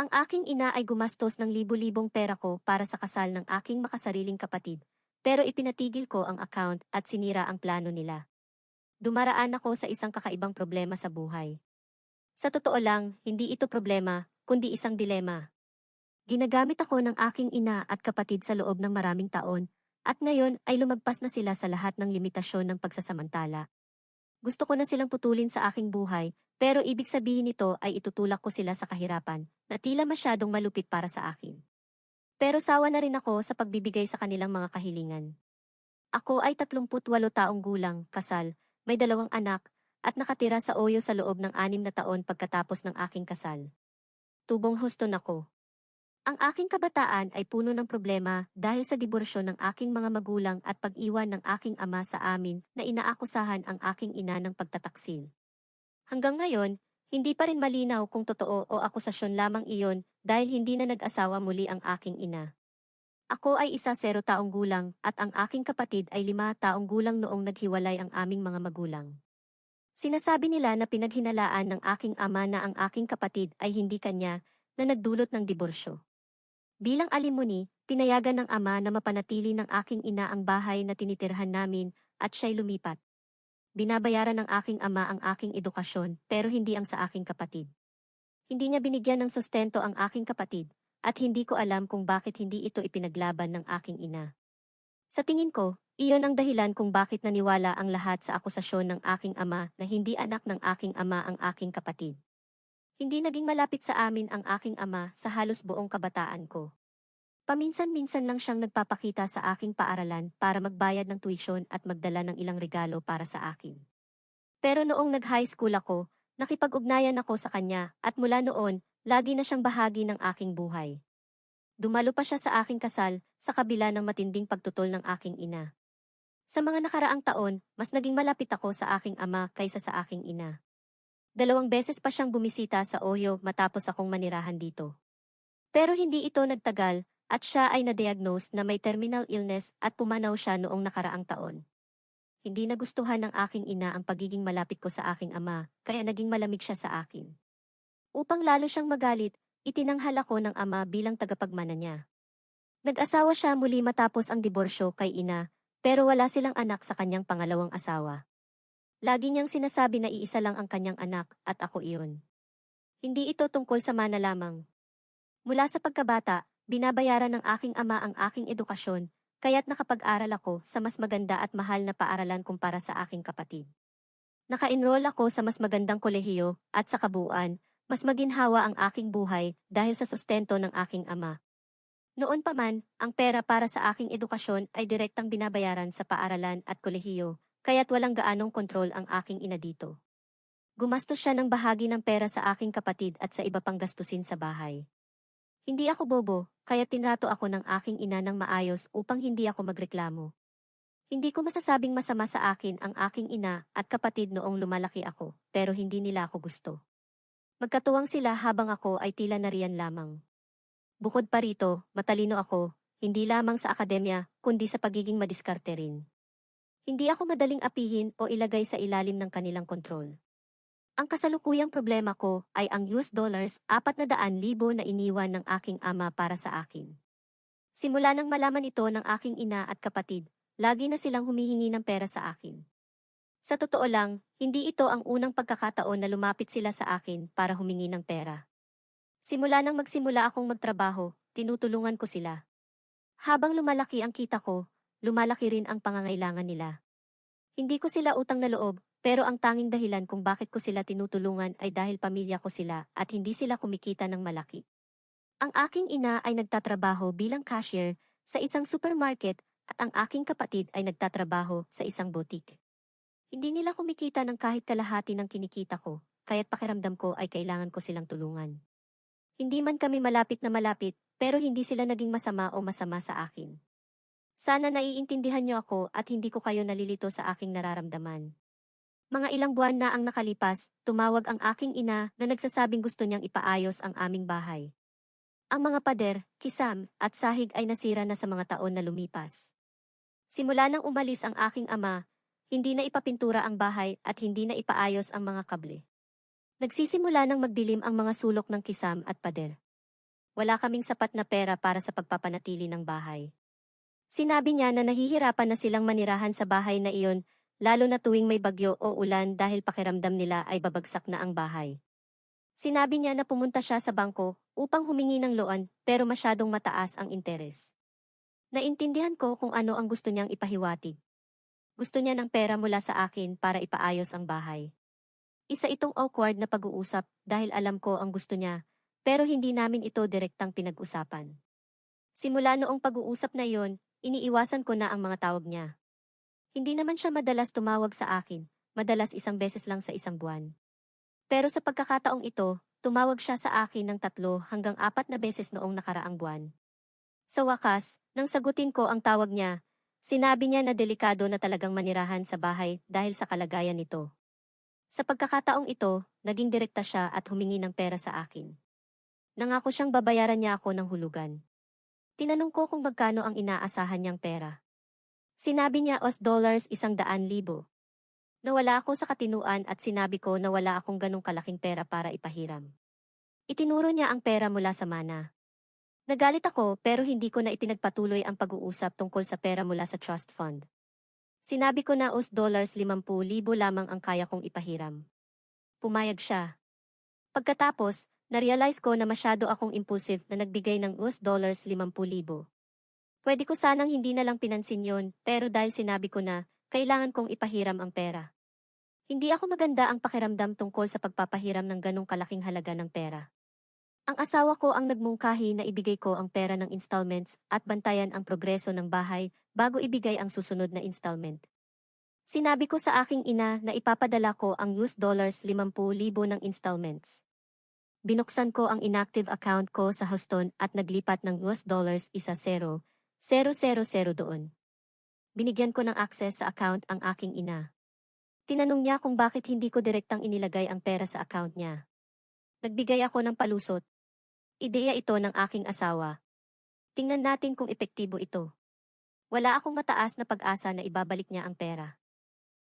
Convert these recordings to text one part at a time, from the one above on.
Ang aking ina ay gumastos ng libu-libong pera ko para sa kasal ng aking makasariling kapatid, pero ipinatigil ko ang account at sinira ang plano nila. Dumaraan ako sa isang kakaibang problema sa buhay. Sa totoo lang, hindi ito problema, kundi isang dilema. Ginagamit ako ng aking ina at kapatid sa loob ng maraming taon, at ngayon ay lumagpas na sila sa lahat ng limitasyon ng pagsasamantala. Gusto ko na silang putulin sa aking buhay, pero ibig sabihin nito ay itutulak ko sila sa kahirapan, na tila masyadong malupit para sa akin. Pero sawa na rin ako sa pagbibigay sa kanilang mga kahilingan. Ako ay 38 taong gulang, kasal, may dalawang anak, at nakatira sa Oyo sa loob ng anim na taon pagkatapos ng aking kasal. Tubong Houston ako. Ang aking kabataan ay puno ng problema dahil sa diborsyon ng aking mga magulang at pag-iwan ng aking ama sa amin na inaakusahan ang aking ina ng pagtataksil. Hanggang ngayon, hindi pa rin malinaw kung totoo o akusasyon lamang iyon dahil hindi na nag-asawa muli ang aking ina. Ako ay isa sero taong gulang at ang aking kapatid ay lima taong gulang noong naghiwalay ang aming mga magulang. Sinasabi nila na pinaghinalaan ng aking ama na ang aking kapatid ay hindi kanya na nagdulot ng diborsyo. Bilang alimony, pinayagan ng ama na mapanatili ng aking ina ang bahay na tinitirhan namin at siya'y lumipat. Binabayaran ng aking ama ang aking edukasyon pero hindi ang sa aking kapatid. Hindi niya binigyan ng sustento ang aking kapatid at hindi ko alam kung bakit hindi ito ipinaglaban ng aking ina. Sa tingin ko, iyon ang dahilan kung bakit naniwala ang lahat sa akusasyon ng aking ama na hindi anak ng aking ama ang aking kapatid. Hindi naging malapit sa amin ang aking ama sa halos buong kabataan ko. Paminsan-minsan lang siyang nagpapakita sa aking paaralan para magbayad ng tuition at magdala ng ilang regalo para sa akin. Pero noong nag-high school ako, nakipag-ugnayan ako sa kanya at mula noon, lagi na siyang bahagi ng aking buhay. Dumalo pa siya sa aking kasal sa kabila ng matinding pagtutol ng aking ina. Sa mga nakaraang taon, mas naging malapit ako sa aking ama kaysa sa aking ina. Dalawang beses pa siyang bumisita sa Ohio matapos akong manirahan dito. Pero hindi ito nagtagal at siya ay na-diagnose na may terminal illness at pumanaw siya noong nakaraang taon. Hindi nagustuhan ng aking ina ang pagiging malapit ko sa aking ama, kaya naging malamig siya sa akin. Upang lalo siyang magalit, itinanghal ako ng ama bilang tagapagmana niya. Nag-asawa siya muli matapos ang diborsyo kay ina, pero wala silang anak sa kanyang pangalawang asawa. Lagi niyang sinasabi na iisa lang ang kanyang anak at ako iyon. Hindi ito tungkol sa mana lamang. Mula sa pagkabata, Binabayaran ng aking ama ang aking edukasyon, kaya't nakapag-aral ako sa mas maganda at mahal na paaralan kumpara sa aking kapatid. Naka-enroll ako sa mas magandang kolehiyo at sa kabuuan, mas maginhawa ang aking buhay dahil sa sustento ng aking ama. Noon pa man, ang pera para sa aking edukasyon ay direktang binabayaran sa paaralan at kolehiyo, kaya't walang gaanong kontrol ang aking ina dito. Gumastos siya ng bahagi ng pera sa aking kapatid at sa iba pang gastusin sa bahay. Hindi ako bobo, kaya tinrato ako ng aking ina ng maayos upang hindi ako magreklamo. Hindi ko masasabing masama sa akin ang aking ina at kapatid noong lumalaki ako, pero hindi nila ako gusto. Magkatuwang sila habang ako ay tila nariyan lamang. Bukod pa rito, matalino ako, hindi lamang sa akademya, kundi sa pagiging madiskarte rin. Hindi ako madaling apihin o ilagay sa ilalim ng kanilang kontrol. Ang kasalukuyang problema ko ay ang US dollars 400,000 na iniwan ng aking ama para sa akin. Simula nang malaman ito ng aking ina at kapatid, lagi na silang humihingi ng pera sa akin. Sa totoo lang, hindi ito ang unang pagkakataon na lumapit sila sa akin para humingi ng pera. Simula nang magsimula akong magtrabaho, tinutulungan ko sila. Habang lumalaki ang kita ko, lumalaki rin ang pangangailangan nila. Hindi ko sila utang na loob, pero ang tanging dahilan kung bakit ko sila tinutulungan ay dahil pamilya ko sila at hindi sila kumikita ng malaki. Ang aking ina ay nagtatrabaho bilang cashier sa isang supermarket at ang aking kapatid ay nagtatrabaho sa isang boutique. Hindi nila kumikita ng kahit kalahati ng kinikita ko, kaya't pakiramdam ko ay kailangan ko silang tulungan. Hindi man kami malapit na malapit, pero hindi sila naging masama o masama sa akin. Sana naiintindihan niyo ako at hindi ko kayo nalilito sa aking nararamdaman. Mga ilang buwan na ang nakalipas, tumawag ang aking ina na nagsasabing gusto niyang ipaayos ang aming bahay. Ang mga pader, kisam, at sahig ay nasira na sa mga taon na lumipas. Simula nang umalis ang aking ama, hindi na ipapintura ang bahay at hindi na ipaayos ang mga kable. Nagsisimula nang magdilim ang mga sulok ng kisam at pader. wala kaming sapat na pera para sa pagpapanatili ng bahay. Sinabi niya na nahihirapan na silang manirahan sa bahay na iyon, lalo na tuwing may bagyo o ulan dahil pakiramdam nila ay babagsak na ang bahay. Sinabi niya na pumunta siya sa bangko upang humingi ng loan pero masyadong mataas ang interes. Naintindihan ko kung ano ang gusto niyang ipahiwatig. Gusto niya ng pera mula sa akin para ipaayos ang bahay. Isa itong awkward na pag-uusap dahil alam ko ang gusto niya, pero hindi namin ito direktang pinag-usapan. Simula noong pag-uusap na iyon, iniiwasan ko na ang mga tawag niya. Hindi naman siya madalas tumawag sa akin, madalas isang beses lang sa isang buwan. Pero sa pagkakataong ito, tumawag siya sa akin ng tatlo hanggang apat na beses noong nakaraang buwan. Sa wakas, nang sagutin ko ang tawag niya, sinabi niya na delikado na talagang manirahan sa bahay dahil sa kalagayan nito. Sa pagkakataong ito, naging direkta siya at humingi ng pera sa akin. Nangako siyang babayaran niya ako ng hulugan. Tinanong ko kung magkano ang inaasahan niyang pera. Sinabi niya os dollars isang daan libo. Nawala ako sa katinuan at sinabi ko na wala akong ganong kalaking pera para ipahiram. Itinuro niya ang pera mula sa mana. Nagalit ako pero hindi ko na ipinagpatuloy ang pag-uusap tungkol sa pera mula sa trust fund. Sinabi ko na os dollars 50,000 lamang ang kaya kong ipahiram. Pumayag siya. Pagkatapos, na-realize ko na masyado akong impulsive na nagbigay ng US dollars 50,000. Pwede ko sanang hindi na lang pinansin yon, pero dahil sinabi ko na, kailangan kong ipahiram ang pera. Hindi ako maganda ang pakiramdam tungkol sa pagpapahiram ng ganong kalaking halaga ng pera. Ang asawa ko ang nagmungkahi na ibigay ko ang pera ng installments at bantayan ang progreso ng bahay bago ibigay ang susunod na installment. Sinabi ko sa aking ina na ipapadala ko ang US dollars 50,000 ng installments. Binuksan ko ang inactive account ko sa Houston at naglipat ng US dollars isa 0, 000 doon. Binigyan ko ng access sa account ang aking ina. Tinanong niya kung bakit hindi ko direktang inilagay ang pera sa account niya. Nagbigay ako ng palusot. Ideya ito ng aking asawa. Tingnan natin kung epektibo ito. Wala akong mataas na pag-asa na ibabalik niya ang pera.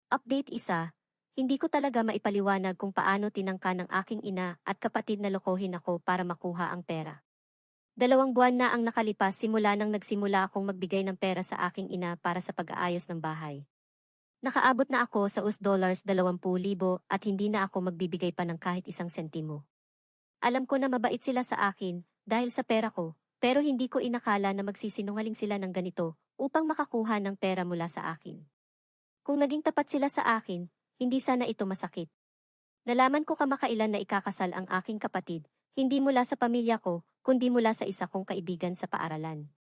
Update isa, hindi ko talaga maipaliwanag kung paano tinangka ng aking ina at kapatid na lokohin ako para makuha ang pera. Dalawang buwan na ang nakalipas simula nang nagsimula akong magbigay ng pera sa aking ina para sa pag-aayos ng bahay. Nakaabot na ako sa US dollars 20,000 at hindi na ako magbibigay pa ng kahit isang sentimo. Alam ko na mabait sila sa akin dahil sa pera ko, pero hindi ko inakala na magsisinungaling sila ng ganito upang makakuha ng pera mula sa akin. Kung naging tapat sila sa akin, hindi sana ito masakit. Nalaman ko kamakailan na ikakasal ang aking kapatid, hindi mula sa pamilya ko, kundi mula sa isa kong kaibigan sa paaralan.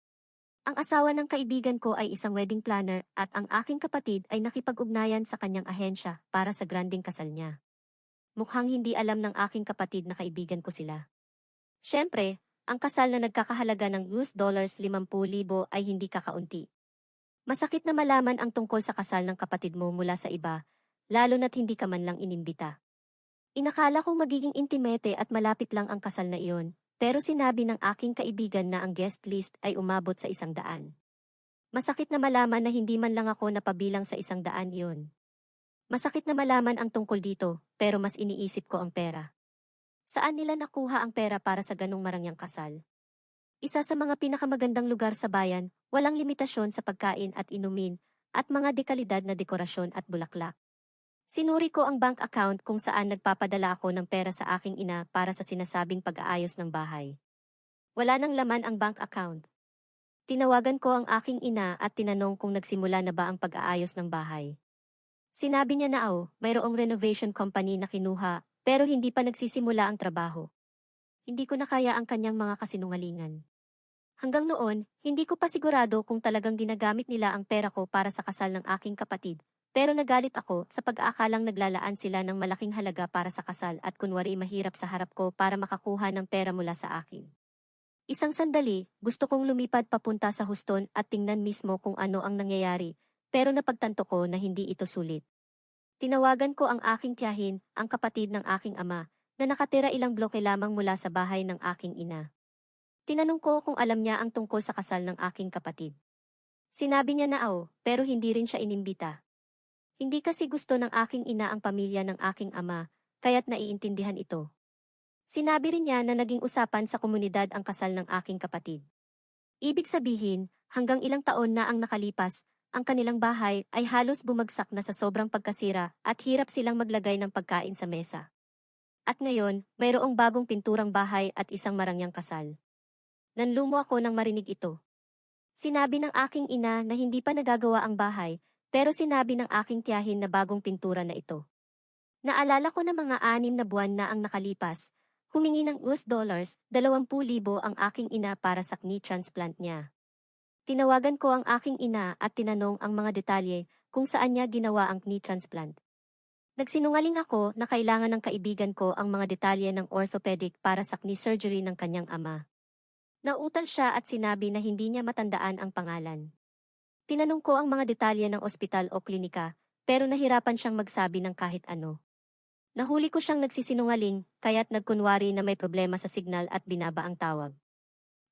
Ang asawa ng kaibigan ko ay isang wedding planner at ang aking kapatid ay nakipag-ugnayan sa kanyang ahensya para sa granding kasal niya. Mukhang hindi alam ng aking kapatid na kaibigan ko sila. Siyempre, ang kasal na nagkakahalaga ng US dollars 50,000 ay hindi kakaunti. Masakit na malaman ang tungkol sa kasal ng kapatid mo mula sa iba, lalo na't hindi ka man lang inimbita. Inakala kong magiging intimate at malapit lang ang kasal na iyon, pero sinabi ng aking kaibigan na ang guest list ay umabot sa isang daan. Masakit na malaman na hindi man lang ako napabilang sa isang daan iyon. Masakit na malaman ang tungkol dito, pero mas iniisip ko ang pera. Saan nila nakuha ang pera para sa ganong marangyang kasal? Isa sa mga pinakamagandang lugar sa bayan, walang limitasyon sa pagkain at inumin, at mga dekalidad na dekorasyon at bulaklak. Sinuri ko ang bank account kung saan nagpapadala ako ng pera sa aking ina para sa sinasabing pag-aayos ng bahay. Wala nang laman ang bank account. Tinawagan ko ang aking ina at tinanong kung nagsimula na ba ang pag-aayos ng bahay. Sinabi niya na oh, mayroong renovation company na kinuha, pero hindi pa nagsisimula ang trabaho. Hindi ko na kaya ang kanyang mga kasinungalingan. Hanggang noon, hindi ko pa sigurado kung talagang ginagamit nila ang pera ko para sa kasal ng aking kapatid, pero nagalit ako sa pag-aakalang naglalaan sila ng malaking halaga para sa kasal at kunwari mahirap sa harap ko para makakuha ng pera mula sa akin. Isang sandali, gusto kong lumipad papunta sa Houston at tingnan mismo kung ano ang nangyayari, pero napagtanto ko na hindi ito sulit. Tinawagan ko ang aking tiyahin, ang kapatid ng aking ama, na nakatira ilang bloke lamang mula sa bahay ng aking ina. Tinanong ko kung alam niya ang tungkol sa kasal ng aking kapatid. Sinabi niya na aw, pero hindi rin siya inimbita. Hindi kasi gusto ng aking ina ang pamilya ng aking ama, kaya't naiintindihan ito. Sinabi rin niya na naging usapan sa komunidad ang kasal ng aking kapatid. Ibig sabihin, hanggang ilang taon na ang nakalipas, ang kanilang bahay ay halos bumagsak na sa sobrang pagkasira at hirap silang maglagay ng pagkain sa mesa. At ngayon, mayroong bagong pinturang bahay at isang marangyang kasal. Nanlumo ako nang marinig ito. Sinabi ng aking ina na hindi pa nagagawa ang bahay, pero sinabi ng aking tiyahin na bagong pintura na ito. Naalala ko na mga anim na buwan na ang nakalipas, humingi ng US dollars, 20,000 ang aking ina para sa knee transplant niya. Tinawagan ko ang aking ina at tinanong ang mga detalye kung saan niya ginawa ang knee transplant. Nagsinungaling ako na kailangan ng kaibigan ko ang mga detalye ng orthopedic para sa knee surgery ng kanyang ama. Nautal siya at sinabi na hindi niya matandaan ang pangalan. Tinanong ko ang mga detalye ng ospital o klinika, pero nahirapan siyang magsabi ng kahit ano. Nahuli ko siyang nagsisinungaling, kaya't nagkunwari na may problema sa signal at binaba ang tawag.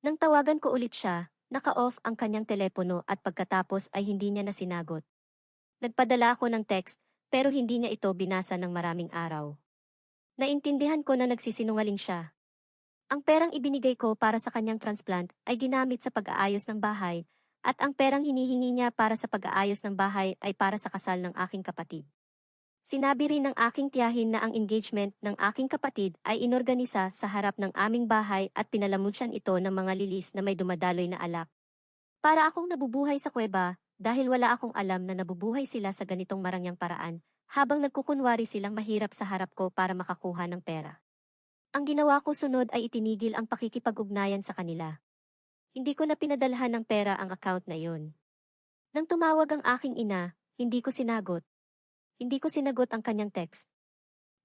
Nang tawagan ko ulit siya, naka-off ang kanyang telepono at pagkatapos ay hindi niya na sinagot. Nagpadala ako ng text, pero hindi niya ito binasa ng maraming araw. Naintindihan ko na nagsisinungaling siya. Ang perang ibinigay ko para sa kanyang transplant ay ginamit sa pag-aayos ng bahay, at ang perang hinihingi niya para sa pag-aayos ng bahay ay para sa kasal ng aking kapatid. Sinabi rin ng aking tiyahin na ang engagement ng aking kapatid ay inorganisa sa harap ng aming bahay at pinalamunsyan ito ng mga lilis na may dumadaloy na alak. Para akong nabubuhay sa kuweba, dahil wala akong alam na nabubuhay sila sa ganitong marangyang paraan, habang nagkukunwari silang mahirap sa harap ko para makakuha ng pera. Ang ginawa ko sunod ay itinigil ang pakikipag-ugnayan sa kanila. Hindi ko na pinadalhan ng pera ang account na yun. Nang tumawag ang aking ina, hindi ko sinagot. Hindi ko sinagot ang kanyang text.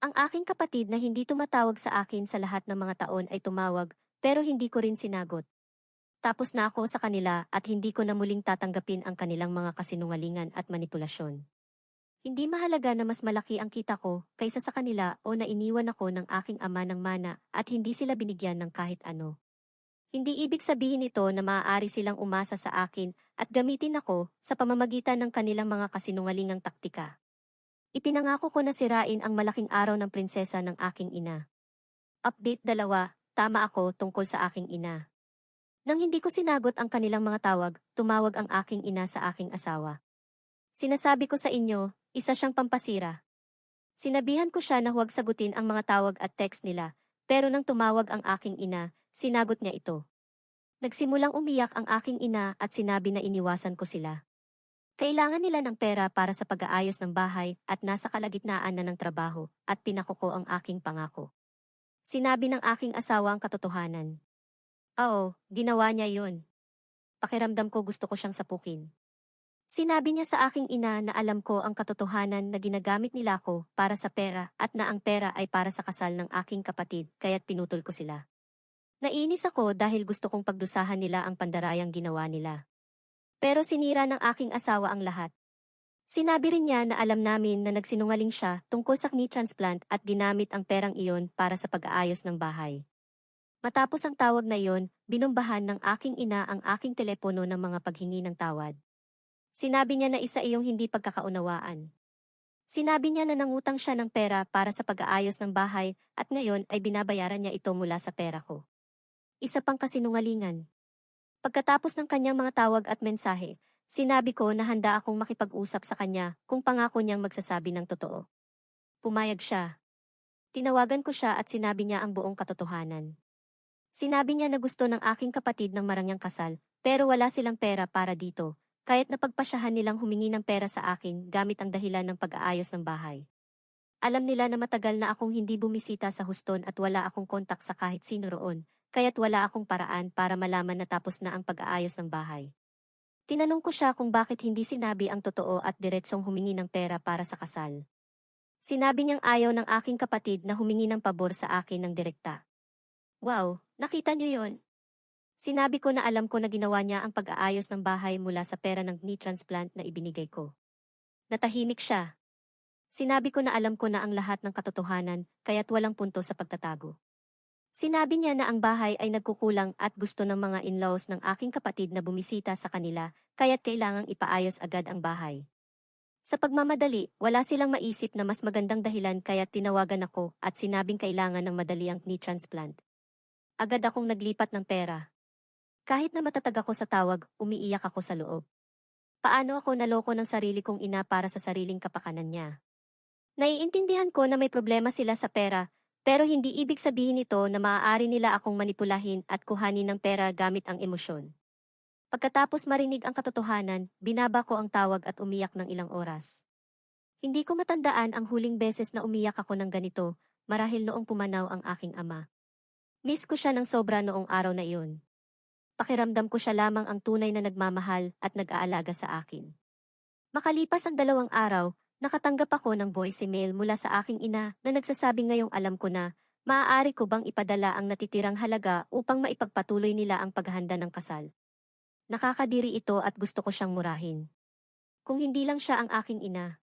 Ang aking kapatid na hindi tumatawag sa akin sa lahat ng mga taon ay tumawag, pero hindi ko rin sinagot. Tapos na ako sa kanila at hindi ko na muling tatanggapin ang kanilang mga kasinungalingan at manipulasyon. Hindi mahalaga na mas malaki ang kita ko kaysa sa kanila o na iniwan ako ng aking ama ng mana at hindi sila binigyan ng kahit ano. Hindi ibig sabihin ito na maaari silang umasa sa akin at gamitin ako sa pamamagitan ng kanilang mga kasinungalingang taktika. Ipinangako ko na sirain ang malaking araw ng prinsesa ng aking ina. Update dalawa, tama ako tungkol sa aking ina. Nang hindi ko sinagot ang kanilang mga tawag, tumawag ang aking ina sa aking asawa. Sinasabi ko sa inyo, isa siyang pampasira. Sinabihan ko siya na huwag sagutin ang mga tawag at text nila, pero nang tumawag ang aking ina, sinagot niya ito. Nagsimulang umiyak ang aking ina at sinabi na iniwasan ko sila. Kailangan nila ng pera para sa pag-aayos ng bahay at nasa kalagitnaan na ng trabaho at pinakuko ang aking pangako. Sinabi ng aking asawa ang katotohanan. Oo, ginawa niya yun. Pakiramdam ko gusto ko siyang sapukin. Sinabi niya sa aking ina na alam ko ang katotohanan na ginagamit nila ko para sa pera at na ang pera ay para sa kasal ng aking kapatid kaya't pinutol ko sila. Nainis ako dahil gusto kong pagdusahan nila ang pandarayang ginawa nila. Pero sinira ng aking asawa ang lahat. Sinabi rin niya na alam namin na nagsinungaling siya tungkol sa knee transplant at ginamit ang perang iyon para sa pag-aayos ng bahay. Matapos ang tawag na iyon, binumbahan ng aking ina ang aking telepono ng mga paghingi ng tawad. Sinabi niya na isa iyong hindi pagkakaunawaan. Sinabi niya na nangutang siya ng pera para sa pag-aayos ng bahay at ngayon ay binabayaran niya ito mula sa pera ko. Isa pang kasinungalingan. Pagkatapos ng kanyang mga tawag at mensahe, sinabi ko na handa akong makipag-usap sa kanya kung pangako niyang magsasabi ng totoo. Pumayag siya. Tinawagan ko siya at sinabi niya ang buong katotohanan. Sinabi niya na gusto ng aking kapatid ng marangyang kasal, pero wala silang pera para dito, kaya't napagpasyahan nilang humingi ng pera sa akin gamit ang dahilan ng pag-aayos ng bahay. Alam nila na matagal na akong hindi bumisita sa huston at wala akong kontak sa kahit sino roon, kaya't wala akong paraan para malaman na tapos na ang pag-aayos ng bahay. Tinanong ko siya kung bakit hindi sinabi ang totoo at diretsong humingi ng pera para sa kasal. Sinabi niyang ayaw ng aking kapatid na humingi ng pabor sa akin ng direkta. Wow, nakita niyo yon? Sinabi ko na alam ko na ginawa niya ang pag-aayos ng bahay mula sa pera ng knee transplant na ibinigay ko. Natahimik siya. Sinabi ko na alam ko na ang lahat ng katotohanan, kaya't walang punto sa pagtatago. Sinabi niya na ang bahay ay nagkukulang at gusto ng mga in-laws ng aking kapatid na bumisita sa kanila, kaya't kailangang ipaayos agad ang bahay. Sa pagmamadali, wala silang maisip na mas magandang dahilan kaya tinawagan ako at sinabing kailangan ng madali ang knee transplant. Agad akong naglipat ng pera. Kahit na matatag ako sa tawag, umiiyak ako sa loob. Paano ako naloko ng sarili kong ina para sa sariling kapakanan niya? Naiintindihan ko na may problema sila sa pera, pero hindi ibig sabihin nito na maaari nila akong manipulahin at kuhanin ng pera gamit ang emosyon. Pagkatapos marinig ang katotohanan, binaba ko ang tawag at umiyak ng ilang oras. Hindi ko matandaan ang huling beses na umiyak ako ng ganito, marahil noong pumanaw ang aking ama. Miss ko siya ng sobra noong araw na iyon. Pakiramdam ko siya lamang ang tunay na nagmamahal at nag-aalaga sa akin. Makalipas ang dalawang araw, nakatanggap ako ng voice email mula sa aking ina na nagsasabing ngayong alam ko na, maaari ko bang ipadala ang natitirang halaga upang maipagpatuloy nila ang paghahanda ng kasal. Nakakadiri ito at gusto ko siyang murahin. Kung hindi lang siya ang aking ina,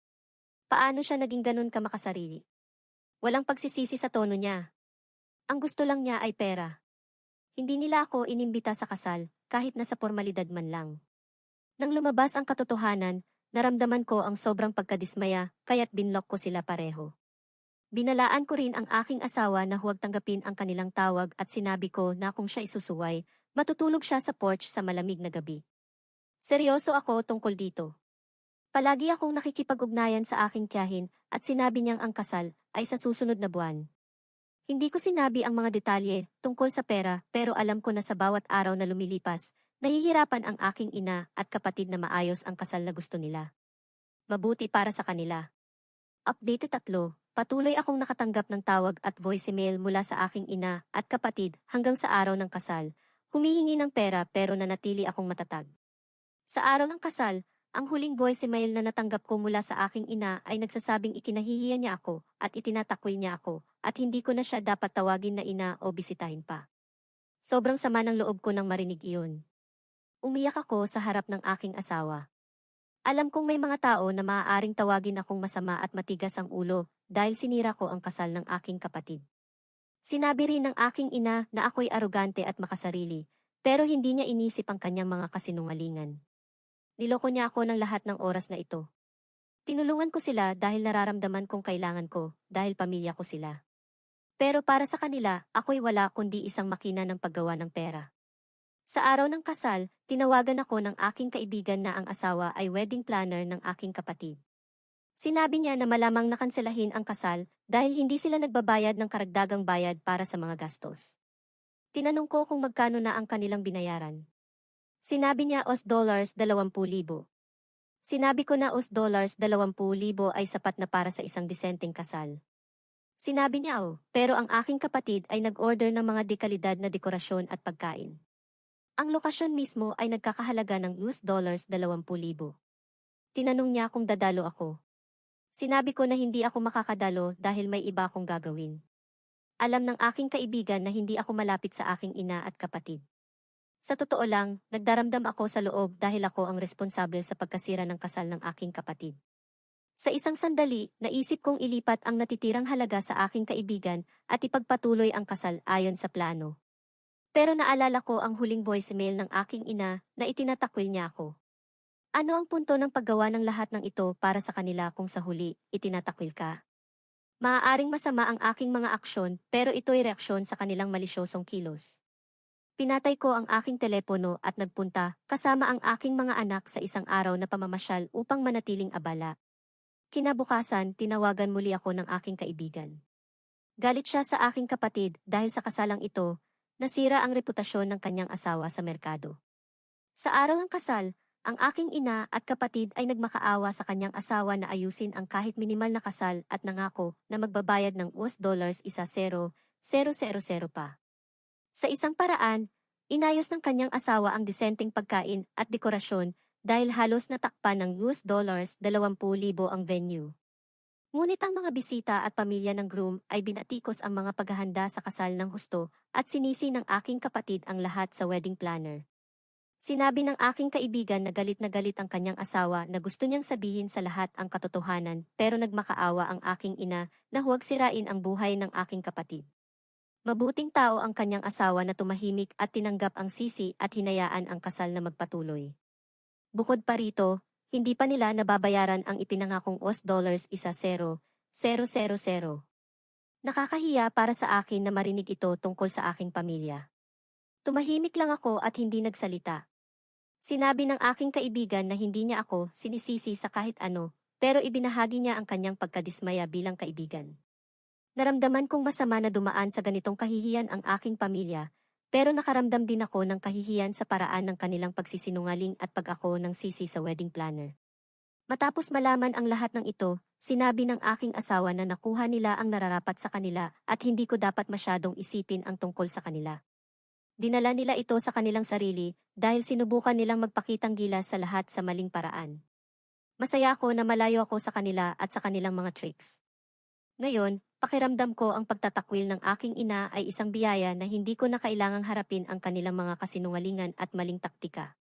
paano siya naging ganun ka makasarili? Walang pagsisisi sa tono niya. Ang gusto lang niya ay pera. Hindi nila ako inimbita sa kasal, kahit na sa formalidad man lang. Nang lumabas ang katotohanan, naramdaman ko ang sobrang pagkadismaya, kaya't binlock ko sila pareho. Binalaan ko rin ang aking asawa na huwag tanggapin ang kanilang tawag at sinabi ko na kung siya isusuway, matutulog siya sa porch sa malamig na gabi. Seryoso ako tungkol dito. Palagi akong nakikipag-ugnayan sa aking tiyahin at sinabi niyang ang kasal ay sa susunod na buwan. Hindi ko sinabi ang mga detalye tungkol sa pera pero alam ko na sa bawat araw na lumilipas, nahihirapan ang aking ina at kapatid na maayos ang kasal na gusto nila. Mabuti para sa kanila. Update tatlo, patuloy akong nakatanggap ng tawag at voicemail mula sa aking ina at kapatid hanggang sa araw ng kasal. Humihingi ng pera pero nanatili akong matatag. Sa araw ng kasal, ang huling voicemail na natanggap ko mula sa aking ina ay nagsasabing ikinahihiya niya ako at itinatakwil niya ako at hindi ko na siya dapat tawagin na ina o bisitahin pa. Sobrang sama ng loob ko nang marinig iyon. Umiyak ako sa harap ng aking asawa. Alam kong may mga tao na maaaring tawagin akong masama at matigas ang ulo dahil sinira ko ang kasal ng aking kapatid. Sinabi rin ng aking ina na ako'y arugante at makasarili, pero hindi niya inisip ang kanyang mga kasinungalingan. Niloko niya ako ng lahat ng oras na ito. Tinulungan ko sila dahil nararamdaman kong kailangan ko, dahil pamilya ko sila. Pero para sa kanila, ako'y wala kundi isang makina ng paggawa ng pera. Sa araw ng kasal, tinawagan ako ng aking kaibigan na ang asawa ay wedding planner ng aking kapatid. Sinabi niya na malamang nakanselahin ang kasal dahil hindi sila nagbabayad ng karagdagang bayad para sa mga gastos. Tinanong ko kung magkano na ang kanilang binayaran. Sinabi niya os dollars 20,000. Sinabi ko na os dollars 20,000 ay sapat na para sa isang disenteng kasal. Sinabi niya oh, pero ang aking kapatid ay nag-order ng mga dekalidad na dekorasyon at pagkain. Ang lokasyon mismo ay nagkakahalaga ng US dollars 20,000. Tinanong niya kung dadalo ako. Sinabi ko na hindi ako makakadalo dahil may iba akong gagawin. Alam ng aking kaibigan na hindi ako malapit sa aking ina at kapatid. Sa totoo lang, nagdaramdam ako sa loob dahil ako ang responsable sa pagkasira ng kasal ng aking kapatid. Sa isang sandali, naisip kong ilipat ang natitirang halaga sa aking kaibigan at ipagpatuloy ang kasal ayon sa plano. Pero naalala ko ang huling voicemail ng aking ina na itinatakwil niya ako. Ano ang punto ng paggawa ng lahat ng ito para sa kanila kung sa huli, itinatakwil ka? Maaaring masama ang aking mga aksyon pero ito'y reaksyon sa kanilang malisyosong kilos. Pinatay ko ang aking telepono at nagpunta kasama ang aking mga anak sa isang araw na pamamasyal upang manatiling abala. Kinabukasan, tinawagan muli ako ng aking kaibigan. Galit siya sa aking kapatid dahil sa kasalang ito, nasira ang reputasyon ng kanyang asawa sa merkado. Sa araw ng kasal, ang aking ina at kapatid ay nagmakaawa sa kanyang asawa na ayusin ang kahit minimal na kasal at nangako na magbabayad ng US dollars isa zero, zero zero zero pa. Sa isang paraan, inayos ng kanyang asawa ang disenteng pagkain at dekorasyon dahil halos natakpan ng US dollars 20,000 ang venue. Ngunit ang mga bisita at pamilya ng groom ay binatikos ang mga paghahanda sa kasal ng husto at sinisi ng aking kapatid ang lahat sa wedding planner. Sinabi ng aking kaibigan na galit na galit ang kanyang asawa na gusto niyang sabihin sa lahat ang katotohanan pero nagmakaawa ang aking ina na huwag sirain ang buhay ng aking kapatid. Mabuting tao ang kanyang asawa na tumahimik at tinanggap ang sisi at hinayaan ang kasal na magpatuloy. Bukod pa rito, hindi pa nila nababayaran ang ipinangakong US dollars isa zero, zero zero zero. Nakakahiya para sa akin na marinig ito tungkol sa aking pamilya. Tumahimik lang ako at hindi nagsalita. Sinabi ng aking kaibigan na hindi niya ako sinisisi sa kahit ano, pero ibinahagi niya ang kanyang pagkadismaya bilang kaibigan. Naramdaman kong masama na dumaan sa ganitong kahihiyan ang aking pamilya, pero nakaramdam din ako ng kahihiyan sa paraan ng kanilang pagsisinungaling at pag-ako ng sisi sa wedding planner. Matapos malaman ang lahat ng ito, sinabi ng aking asawa na nakuha nila ang nararapat sa kanila at hindi ko dapat masyadong isipin ang tungkol sa kanila. Dinala nila ito sa kanilang sarili dahil sinubukan nilang magpakitang gilas sa lahat sa maling paraan. Masaya ako na malayo ako sa kanila at sa kanilang mga tricks. Ngayon, pakiramdam ko ang pagtatakwil ng aking ina ay isang biyaya na hindi ko na kailangang harapin ang kanilang mga kasinungalingan at maling taktika.